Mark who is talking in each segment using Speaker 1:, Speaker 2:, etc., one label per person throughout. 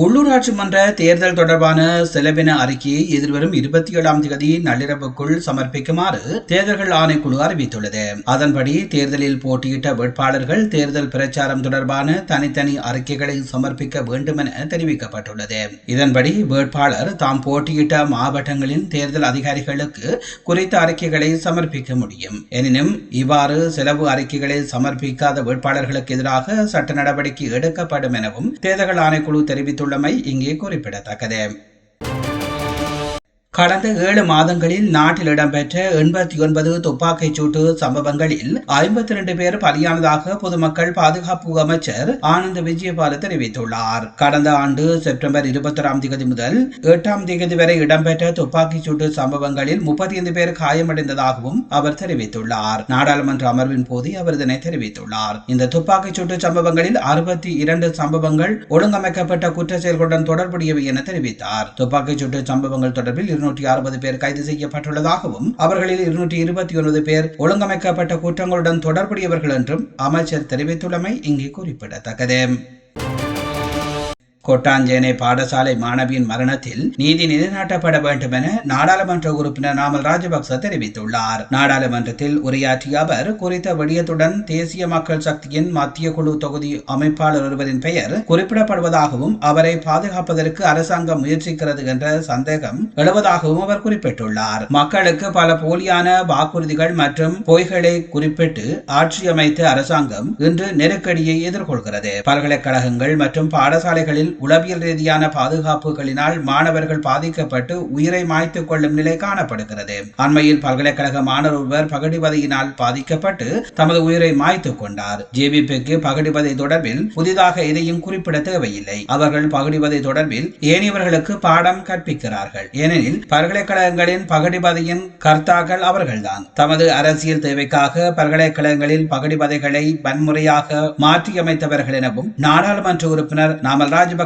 Speaker 1: உள்ளூராட்சி மன்ற தேர்தல் தொடர்பான செலவின அறிக்கையை எதிர்வரும் இருபத்தி ஏழாம் தேதி நள்ளிரவுக்குள் சமர்ப்பிக்குமாறு தேர்தல்கள் ஆணைக்குழு அறிவித்துள்ளது. அதன்படி தேர்தலில் போட்டியிட்ட வேட்பாளர்கள் தேர்தல் பிரச்சாரம் தொடர்பான தனித்தனி அறிக்கைகளை சமர்ப்பிக்க வேண்டும் என தெரிவிக்கப்பட்டுள்ளது. இதன்படி வேட்பாளர் தாம் போட்டியிட்ட மாவட்டங்களின் தேர்தல் அதிகாரிகளுக்கு குறித்த அறிக்கைகளை சமர்ப்பிக்க முடியும். எனினும் இவ்வாறு செலவு அறிக்கைகளை சமர்ப்பிக்காத வேட்பாளர்களுக்கு எதிராக சட்ட நடவடிக்கை எடுக்கப்படும் எனவும் தேர்தல் ஆணைக்குழு தெரிவித்துள்ளது. உள்ளமை இங்கே குறிப்பிடத்தக்கது. கடந்த ஏழு மாதங்களில் நாட்டில் இடம்பெற்ற எண்பத்தி ஒன்பது துப்பாக்கிச் சூட்டு சம்பவங்களில் ஐம்பத்தி இரண்டு பேர் பலியானதாக பொதுமக்கள் பாதுகாப்பு அமைச்சர் ஆனந்த் விஜயபால தெரிவித்துள்ளார். கடந்த ஆண்டு செப்டம்பர் இருபத்தி தேதி முதல் எட்டாம் தேதி வரை இடம்பெற்ற துப்பாக்கிச் சூட்டு சம்பவங்களில் முப்பத்தி ஐந்து பேர் காயமடைந்ததாகவும் அவர் தெரிவித்துள்ளார். நாடாளுமன்ற அமர்வின் போது அவர் இதனை தெரிவித்துள்ளார். இந்த துப்பாக்கிச் சூட்டு சம்பவங்களில் அறுபத்தி இரண்டு சம்பவங்கள் ஒழுங்கமைக்கப்பட்ட குற்ற செயல்களுடன் தொடர்புடையவை என தெரிவித்தார். துப்பாக்கிச் சூட்டு சம்பவங்கள் தொடர்பில் இருநூற்றி அறுபது பேர் கைது செய்யப்பட்டுள்ளதாகவும் அவர்களில் இருநூற்றி இருபத்தி ஒன்பது பேர் ஒழுங்கமைக்கப்பட்ட குற்றங்களுடன் தொடர்புடையவர்கள் என்றும் அமைச்சர் தெரிவித்துள்ளமை இங்கே குறிப்பிடத்தக்கது. கோட்டாஞ்சேனை பாடசாலை மாணவியின் மரணத்தில் நீதி நிலைநாட்டப்பட வேண்டும் என நாடாளுமன்ற உறுப்பினர் நாமல் ராஜபக்ச தெரிவித்துள்ளார். நாடாளுமன்றத்தில் உரையாற்றிய அவர் குறித்த விடயத்துடன் தேசிய மக்கள் சக்தியின் மத்திய குழு தொகுதி அமைப்பாளர் ஒருவரின் பெயர் குறிப்பிடப்படுவதாகவும் அவரை பாதுகாப்பதற்கு அரசாங்கம் முயற்சிக்கிறது என்ற சந்தேகம் எழுவதாகவும் அவர் குறிப்பிட்டுள்ளார். மக்களுக்கு பல போலியான வாக்குறுதிகள் மற்றும் பொய்களை குறிப்பிட்டு ஆட்சி அமைத்த அரசாங்கம் இன்று நெருக்கடியை எதிர்கொள்கிறது. பல்கலைக்கழகங்கள் மற்றும் பாடசாலைகளில் உளவியல் ரீதியான பாதுகாப்புகளினால் மாணவர்கள் பாதிக்கப்பட்டு உயிரை மாய்த்துக் கொள்ளும் நிலை காணப்படுகிறது. அண்மையில் பல்கலைக்கழக மாணவர் ஒருவர் பகடிவதையினால் பாதிக்கப்பட்டு தமது உயிரை மாய்த்துக் கொண்டார். ஜேபிபிக்கு பகடிவதை தொடர்பில் புதிதாக எதையும் குறிப்பிட தேவையில்லை. அவர்கள் பகடிவதை தொடர்பில் ஏனையவர்களுக்கு பாடம் கற்பிக்கிறார்கள். ஏனெனில் பல்கலைக்கழகங்களின் பகடிவதையின் கர்த்தாக்கள் அவர்கள்தான். தமது அரசியல் தேவைக்காக பல்கலைக்கழகங்களில் பகடிவதைகளை வன்முறையாக மாற்றியமைத்தவர்கள் எனவும் நாடாளுமன்ற உறுப்பினர் நாமல் ராஜபக்ச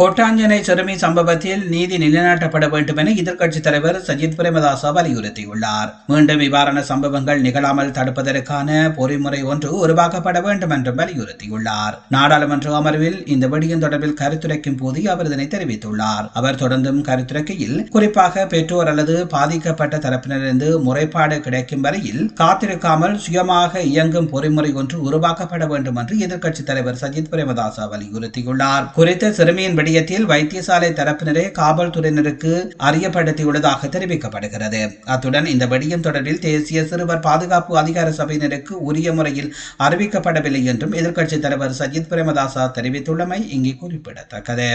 Speaker 1: கோட்டாஞ்சனை சிறுமி சம்பவத்தில் நீதி நிலைநாட்டப்பட வேண்டும் என எதிர்க்கட்சித் தலைவர் சஜித் பிரேமதாசா வலியுறுத்தியுள்ளார். மீண்டும் இவ்வாறான சம்பவங்கள் நிகழாமல் தடுப்பதற்கான பொறிமுறை ஒன்று உருவாக்கப்பட வேண்டும் என்றும் வலியுறுத்தியுள்ளார். நாடாளுமன்ற அமர்வில் இந்த விடயம் தொடர்பில் கருத்துரைக்கும் போது அவர் இதனை தெரிவித்துள்ளார். அவர் தொடர்ந்தும் கருத்துரைக்கையில் குறிப்பாக பெற்றோர் அல்லது பாதிக்கப்பட்ட தரப்பினரிருந்து முறைப்பாடு கிடைக்கும் வரையில் காத்திருக்காமல் சுயமாக இயங்கும் பொறிமுறை ஒன்று உருவாக்கப்பட வேண்டும் என்று எதிர்க்கட்சித் தலைவர் சஜித் பிரேமதாசா வலியுறுத்தியுள்ளார். குறித்த சிறுமியின் விடயத்தில் வைத்தியசாலை தரப்பினரே காவல்துறையினருக்கு அறியப்படுத்தியுள்ளதாக தெரிவிக்கப்படுகிறது. அத்துடன் இந்த விடயம் தொடர்பில் தேசிய சிறுவர் பாதுகாப்பு அதிகார சபையினருக்கு உரிய முறையில் அறிவிக்கப்படவில்லை என்றும் எதிர்க்கட்சித் தலைவர் சஜித் பிரேமதாசா தெரிவித்துள்ளமை இங்கே குறிப்பிடத்தக்கது.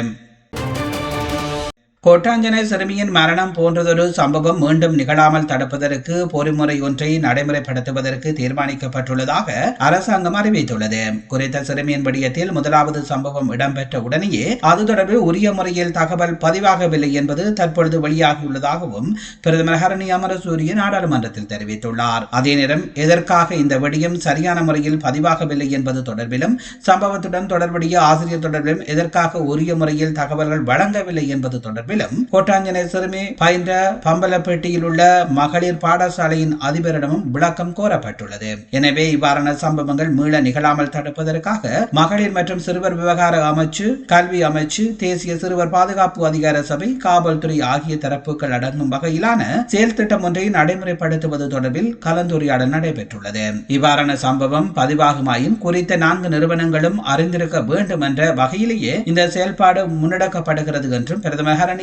Speaker 1: கோட்டாஞ்சனை சிறுமியின் மரணம் போன்றதொரு சம்பவம் மீண்டும் நிகழாமல் தடுப்பதற்கு பொறிமுறை ஒன்றை நடைமுறைப்படுத்துவதற்கு தீர்மானிக்கப்பட்டுள்ளதாக அரசாங்கம் அறிவித்துள்ளது. குறித்த சிறுமியின் விடயத்தில் முதலாவது சம்பவம் இடம்பெற்ற உடனேயே அது தொடர்பில் உரிய முறையில் தகவல் பதிவாகவில்லை என்பது தற்பொழுது வெளியாகியுள்ளதாகவும் பிரதமர் ஹரணி அமரசூரிய நாடாளுமன்றத்தில் தெரிவித்துள்ளார். அதே நேரம் எதற்காக இந்த விடயம் சரியான முறையில் பதிவாகவில்லை என்பது தொடர்பிலும் சம்பவத்துடன் தொடர்புடைய ஆசிரியர் தொடர்பிலும் எதற்காக உரிய முறையில் தகவல்கள் வழங்கவில்லை என்பது தொடர்பில் மேலும் கோட்டாஞ்சனை பயின்ற பம்பலப்பேட்டியில் உள்ள மகளிர் பாடசாலையின் அதிபரிடமும் விளக்கம் கோரப்பட்டுள்ளது. எனவே இவ்வாறான சம்பவங்கள் மீள நிகழாமல் தடுப்பதற்காக மகளிர் மற்றும் சிறுவர் விவகார அமைச்சு கல்வி அமைச்சு தேசிய சிறுவர் பாதுகாப்பு அதிகார சபை காவல்துறை ஆகிய தரப்புகள் அடங்கும் வகையிலான செயல் திட்டம் ஒன்றை நடைமுறைப்படுத்துவது தொடர்பில் கலந்துரையாடல் நடைபெற்றுள்ளது. இவ்வாறான சம்பவம் பதிவாகுமாயின் குறித்த நான்கு நிறுவனங்களும் அறிந்திருக்க வேண்டும் என்ற வகையிலேயே இந்த செயல்பாடு முன்னெடுக்கப்படுகிறது என்றும் பிரதமர் ஹரணி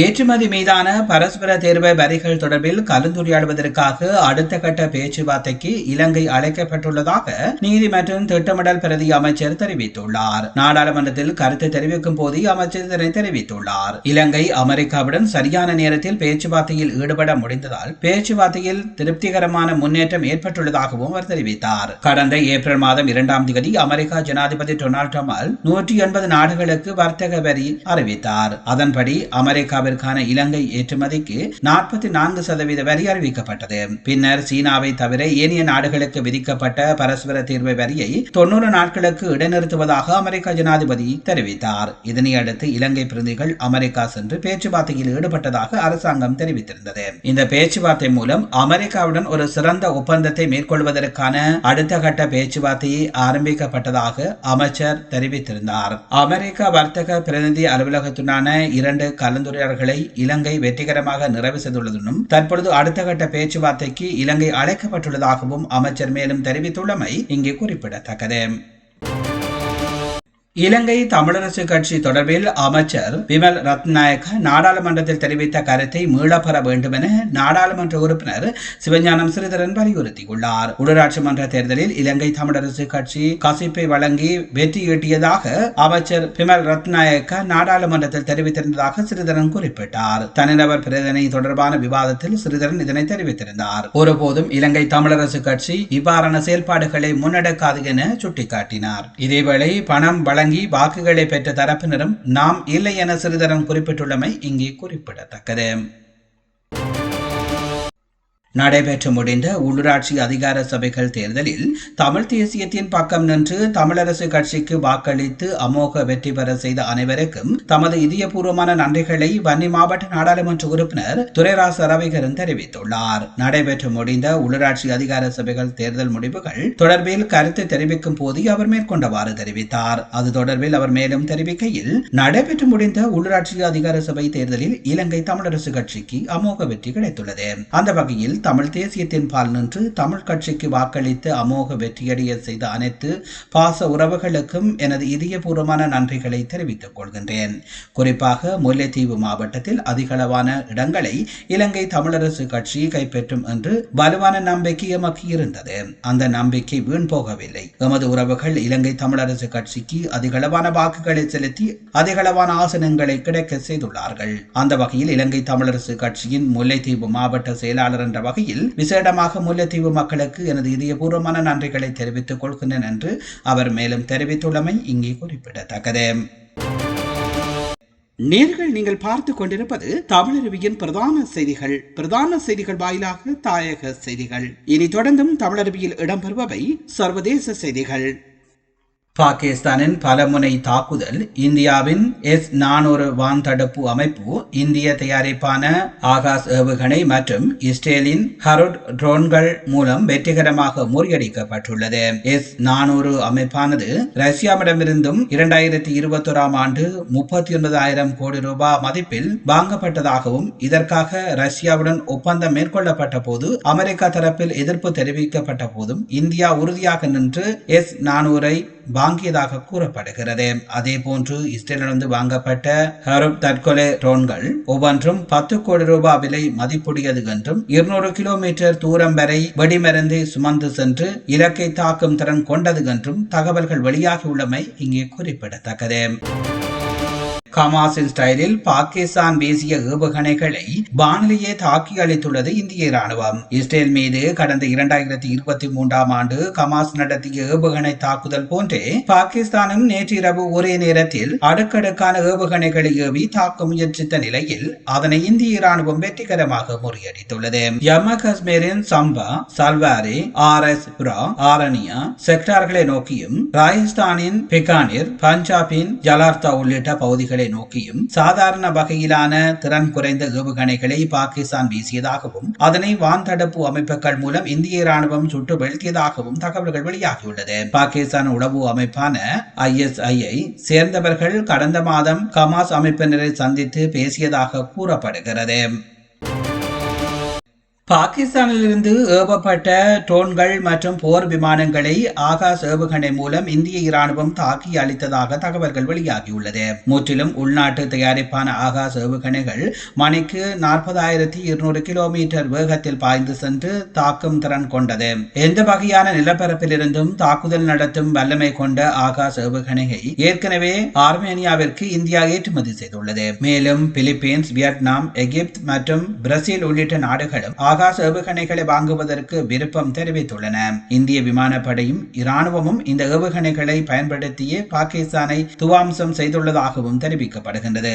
Speaker 1: ஏற்றுமதி மீதான பரஸ்பர தேர்வு வரிகள் தொடர்பில் கலந்துரையாடுவதற்காக அடுத்த கட்ட பேச்சுவார்த்தைக்கு இலங்கை அழைக்கப்பட்டுள்ளதாக நீதி மற்றும் திட்டமிடல் பிரதி அமைச்சர் தெரிவித்துள்ளார். நாடாளுமன்றத்தில் கருத்து தெரிவிக்கும் போது அமைச்சர் இதனை தெரிவித்துள்ளார். இலங்கை அமெரிக்காவுடன் சரியான நேரத்தில் பேச்சுவார்த்தையில் ஈடுபட முடிந்ததால் பேச்சுவார்த்தையில் திருப்திகரமான முன்னேற்றம் ஏற்பட்டுள்ளதாகவும் அவர் தெரிவித்தார். கடந்த ஏப்ரல் மாதம் இரண்டாம் தேதி அமெரிக்கா ஜனாதிபதி டொனால்ட் ட்ரம்ப் நூற்றி எண்பது நாடுகளுக்கு வர்த்தக வரி அறிவித்தார். அதன்படி அமெரிக்கா அமெரிக்காவிற்கான இலங்கை ஏற்றுமதிக்கு நாற்பத்தி நான்கு சதவீத வரி அறிவிக்கப்பட்டது. பின்னர் சீனாவை தவிர ஏனைய நாடுகளுக்கு விதிக்கப்பட்ட பரஸ்பர தீர்வு வரியை தொன்னூறு நாட்களுக்கு இடைநிறுத்துவதாக அமெரிக்க ஜனாதிபதி தெரிவித்தார். இதனையடுத்து இலங்கை பிரதிகள் அமெரிக்கா சென்று பேச்சுவார்த்தையில் ஈடுபட்டதாக அரசாங்கம் தெரிவித்திருந்தது. இந்த பேச்சுவார்த்தை மூலம் அமெரிக்காவுடன் ஒரு சிறந்த ஒப்பந்தத்தை மேற்கொள்வதற்கான அடுத்த கட்ட பேச்சுவார்த்தையை ஆரம்பிக்கப்பட்டதாக அமைச்சர் தெரிவித்திருந்தார். அமெரிக்க வர்த்தக பிரதிநிதி அலுவலகத்துடனான இரண்டு கலந்துரையாடல் கலந்துரையாடல்களை இலங்கை வெற்றிகரமாக நிறைவு செய்துள்ளதுடன் தற்பொழுது அடுத்த கட்ட பேச்சுவார்த்தைக்கு இலங்கை அழைக்கப்பட்டுள்ளதாகவும் அமைச்சர் மேலும் தெரிவித்துள்ளமை இங்கே குறிப்பிடத்தக்கது. இலங்கை தமிழரசு கட்சி தொடர்பில் அமைச்சர் விமல் ரத்நாயக்க நாடாளுமன்றத்தில் தெரிவித்த கருத்தை மீளப்பெற வேண்டும் என நாடாளுமன்ற உறுப்பினர் சிவஞானம் சிறிதரன் வலியுறுத்தியுள்ளார். உள்ளூராட்சி மன்ற தேர்தலில் இலங்கை தமிழரசு கட்சி கசிப்பை வழங்கி வெற்றியீட்டியதாக அமைச்சர் விமல் ரத்நாயக்க நாடாளுமன்றத்தில் தெரிவித்திருந்ததாக சிறிதரன் குறிப்பிட்டார். தனிநபர் பிரதனை தொடர்பான விவாதத்தில் சிறிதரன் இதனை தெரிவித்திருந்தார். ஒருபோதும் இலங்கை தமிழரசு கட்சி இவ்வாறான செயல்பாடுகளை முன்னெடுக்காது என சுட்டிக்காட்டினார். இதேவேளை பணம் வழங்கி வாக்குகளை பெற்ற தரப்பினரும் நாம் இல்லை என சிறிதரம் குறிப்பிட்டுள்ளமை இங்கே குறிப்பிடத்தக்கது. நடைபெற்று முடிந்த உள்ளூராட்சி அதிகார சபைகள் தேர்தலில் தமிழ் தேசியத்தின் பக்கம் நின்று தமிழரசு கட்சிக்கு வாக்களித்து அமோக வெற்றி பெற செய்த அனைவருக்கும் தமது இதயபூர்வமான நன்றிகளை வன்னி மாவட்ட நாடாளுமன்ற உறுப்பினர் துரைராச ரவிகரன் தெரிவித்துள்ளார். நடைபெற்று முடிந்த உள்ளூராட்சி அதிகார சபைகள் தேர்தல் முடிவுகள் தொடர்பில் கருத்து தெரிவிக்கும் போது அவர் மேற்கொண்டவாறு தெரிவித்தார். அது தொடர்பில் அவர் மேலும் தெரிவிக்கையில் நடைபெற்று முடிந்த உள்ளூராட்சி அதிகார சபை தேர்தலில் இலங்கை தமிழரசு கட்சிக்கு அமோக வெற்றி கிடைத்துள்ளது. அந்த வகையில் தமிழ் தேசியத்தின் பால் நின்று தமிழ் கட்சிக்கு வாக்களித்து அமோக வெற்றியடைய செய்த அனைத்து பாச உறவுகளுக்கும் எனது இதயபூர்வமான நன்றிகளை தெரிவித்துக் கொள்கின்றேன். குறிப்பாக முல்லைத்தீவு மாவட்டத்தில் அதிகளவான இடங்களை இலங்கை தமிழரசு கட்சி கைப்பற்றும் என்று வலுவான நம்பிக்கை எமக்கு இருந்தது அந்த நம்பிக்கை வீண் போகவில்லை. எமது உறவுகள் இலங்கை தமிழரசு கட்சிக்கு அதிகளவான வாக்குகளை செலுத்தி அதிகளவான ஆசனங்களை கிடைக்க செய்துள்ளார்கள். அந்த வகையில் இலங்கை தமிழரசு கட்சியின் முல்லைத்தீவு மாவட்ட செயலாளர் என்ற வகையில் விசேடமாக முல்லைத்தீவு மக்களுக்கு எனது இதயபூர்வமான நன்றிகளை தெரிவித்துக் கொள்கின்றேன் என்று அவர் மேலும் தெரிவித்துள்ளமை இங்கே குறிப்பிடத்தக்கது. நேர்கள் நீங்கள் பார்த்து கொண்டிருப்பது தமிழருவியின் பிரதான செய்திகள். பிரதான செய்திகள் வாயிலாக தாயக செய்திகள். இனி தொடர்ந்தும் தமிழருவியில் இடம்பெறுபவை சர்வதேச செய்திகள். பாகிஸ்தானின் பலமுனை தாக்குதல் இந்தியாவின் எஸ் நானூறு வான் தடுப்பு அமைப்பு இந்திய தயாரிப்பான ஆகாஷ் ஏவுகணை மற்றும் இஸ்ரேலின் ஹருட் ட்ரோன்கள் மூலம் வெற்றிகரமாக முறியடிக்கப்பட்டுள்ளது. எஸ் நானூறு அமைப்பானது ரஷ்யாவிடமிருந்தும் இரண்டாயிரத்தி இருபத்தோராம் ஆண்டு முப்பத்தி ஒன்பதாயிரம் கோடி ரூபாய் மதிப்பில் வாங்கப்பட்டதாகவும் இதற்காக ரஷ்யாவுடன் ஒப்பந்தம் மேற்கொள்ளப்பட்ட போது அமெரிக்கா தரப்பில் எதிர்ப்பு தெரிவிக்கப்பட்ட போதும் இந்தியா உறுதியாக நின்று எஸ் நானூறை வாங்கியதாக கூறப்படுகிறது. அதே போன்று இஸ்ரேலிருந்து வாங்கப்பட்ட ஹரப் தற்கொலை ட்ரோன்கள் ஒவ்வொன்றும் பத்து கோடி ரூபாய் விலை மதிப்புடையது என்றும் இருநூறு கிலோமீட்டர் தூரம் வரை வெடிமருந்து சுமந்து சென்று இலக்கை தாக்கும் திறன் கொண்டது என்றும் தகவல்கள் வெளியாகியுள்ளமை இங்கே குறிப்பிடத்தக்கது. கமாசின் ஸ்டைலில் பாகிஸ்தான் வீசிய ஏவுகணைகளை வானிலேயே தாக்கி அளித்துள்ளது இந்திய ராணுவம் இஸ்ரேல் மீது கடந்த இரண்டாயிரத்தி இருபத்தி மூன்றாம் ஆண்டு கமாஸ் நடத்திய ஏவுகணை தாக்குதல் போன்றே பாகிஸ்தானும் நேற்றிரவு ஒரே நேரத்தில் அடுக்கடுக்கான ஏவுகணைகளை ஏவி தாக்க முயற்சித்த நிலையில் அதனை இந்திய ராணுவம் வெற்றிகரமாக முறியடித்துள்ளது. ஜம்மு காஷ்மீரின் சம்பா சல்வாரி ஆர் எஸ் புரா ஆரணியா செக்டார்களை நோக்கியும் ராஜஸ்தானின் பிகானிர் பஞ்சாபின் ஜலார்த்தா உள்ளிட்ட பகுதிகளில் இலக்குகளை நோக்கியும் சாதாரண வகையிலான திறன் குறைந்த ஏவுகணைகளை பாகிஸ்தான் வீசியதாகவும் அதனை வான் தடுப்பு அமைப்புகள் மூலம் இந்திய ராணுவம் சுட்டு வீழ்த்தியதாகவும் தகவல்கள் வெளியாகியுள்ளது. பாகிஸ்தான் உளவு அமைப்பான ஐஎஸ்ஐயை சேர்ந்தவர்கள் கடந்த மாதம் கமாஸ் அமைப்பினரை சந்தித்து பேசியதாக கூறப்படுகிறது. பாகிஸ்தானிலிருந்து ஏவப்பட்ட ட்ரோன்கள் மற்றும் போர் விமானங்களை ஆகாஷ் ஏவுகணை மூலம் இந்திய இராணுவம் தாக்கி அளித்ததாக தகவல்கள் வெளியாகியுள்ளது. முற்றிலும் உள்நாட்டு தயாரிப்பான ஆகாஷ் ஏவுகணைகள் மணிக்கு நாற்பதாயிரத்தி இருநூறு கிலோமீட்டர் வேகத்தில் பாய்ந்து சென்று தாக்கும் திறன் கொண்டது. எந்த வகையான நிலப்பரப்பிலிருந்தும் தாக்குதல் நடத்தும் வல்லமை கொண்ட ஆகாஷ் ஏவுகணையை ஏற்கனவே ஆர்மேனியாவிற்கு இந்தியா ஏற்றுமதி செய்துள்ளது. மேலும் பிலிப்பீன்ஸ் வியட்நாம் எகிப்து மற்றும் பிரேசில் உள்ளிட்ட நாடுகளும் ஆகாஷ் ஏவுகணைகளை வாங்குவதற்கு விருப்பம் தெரிவித்துள்ளன. இந்திய விமானப்படையும் இராணுவமும் இந்த ஏவுகணைகளை பயன்படுத்தியே பாகிஸ்தானை துவாம்சம் செய்துள்ளதாகவும் தெரிவிக்கப்படுகின்றது.